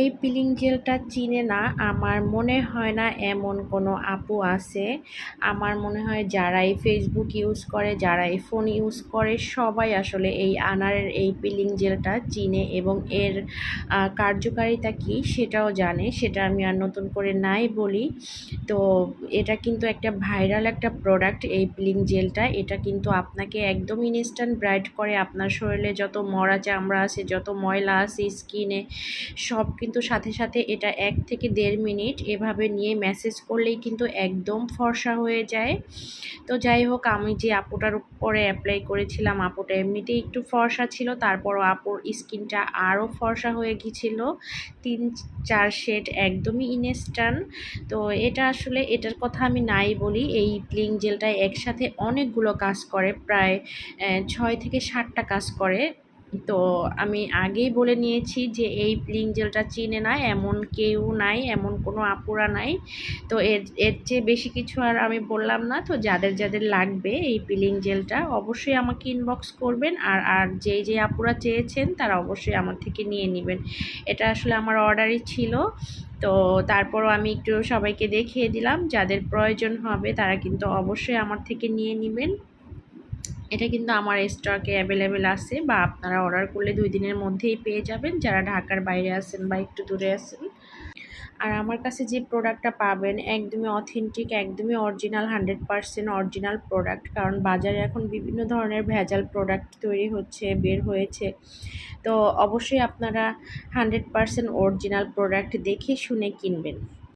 এই পিলিং জেলটা চিনে না। আমার মনে হয় না এমন কোনো আপু আছে। আমার মনে হয় যারাই ফেসবুক ইউজ করে, যারাই ফোন ইউজ করে, সবাই আসলে এই আনারের এই পিলিং জেলটা চিনে এবং এর কার্যকারিতা কি সেটাও জানে। সেটা আমি আর নতুন করে নাই বলি। তো এটা কিন্তু একটা ভাইরাল একটা প্রোডাক্ট এই পিলিং জেলটা। এটা কিন্তু আপনাকে একদম ইনস্ট্যান্ট ব্রাইট করে। আপনার শরীরে যত মরা চামড়া আছে, যত ময়লা আছে স্কিনে সব কিন্তু সাথে সাথে এটা এক থেকে দেড় মিনিট এভাবে নিয়ে মেসেজ করলেই কিন্তু একদম ফর্সা হয়ে যায়। তো যাই হোক, আমি যে আপুটার উপরে অ্যাপ্লাই করেছিলাম, আপুটা এমনিতেই একটু ফর্সা ছিল, তারপরও আপুর স্কিনটা আরও ফর্সা হয়ে গিয়েছিল। তিন, চার শেড একদমই ইনস্ট্যান্ট তো এটা আসলে এটার কথা আমি নাই বলি, এই প্লিং জেলটা একসাথে অনেকগুলো কাজ করে, প্রায় ছয় থেকে সাতটা কাজ করে। তো আমি আগেই বলে নিয়েছি যে এই প্লিং জেলটা চিনে নাই, এমন কেউ নাই, এমন কোনো আপুরা নাই। তো এর এর চেয়ে বেশি কিছু আর আমি বললাম না। তো যাদের যাদের লাগবে এই পিলিং জেলটা অবশ্যই আমাকে ইনবক্স করবেন আর আর যেই যে আপুরা চেয়েছেন তারা অবশ্যই আমার থেকে নিয়ে নেবেন। এটা আসলে আমার অর্ডারই ছিল। তো তারপরও আমি একটু সবাইকে দেখিয়ে দিলাম, যাদের প্রয়োজন হবে তারা কিন্তু অবশ্যই আমার থেকে নিয়ে নেবেন। এটা কিন্তু আমার স্টকে অ্যাভেলেবেল আছে বা আপনারা অর্ডার করলে দুই দিনের মধ্যেই পেয়ে যাবেন। যারা ঢাকার বাইরে আছেন বা একটু দূরে আছেন। আর আমার কাছে যে প্রোডাক্টটা পাবেন, একদমই অথেন্টিক একদমই original hundred percent original product কারণ বাজারে এখন বিভিন্ন ধরনের ভেজাল প্রোডাক্ট তৈরি হচ্ছে, বের হয়েছে। তো অবশ্যই আপনারা হান্ড্রেড পারসেন্ট অরিজিনাল প্রোডাক্ট দেখে শুনে কিনবেন।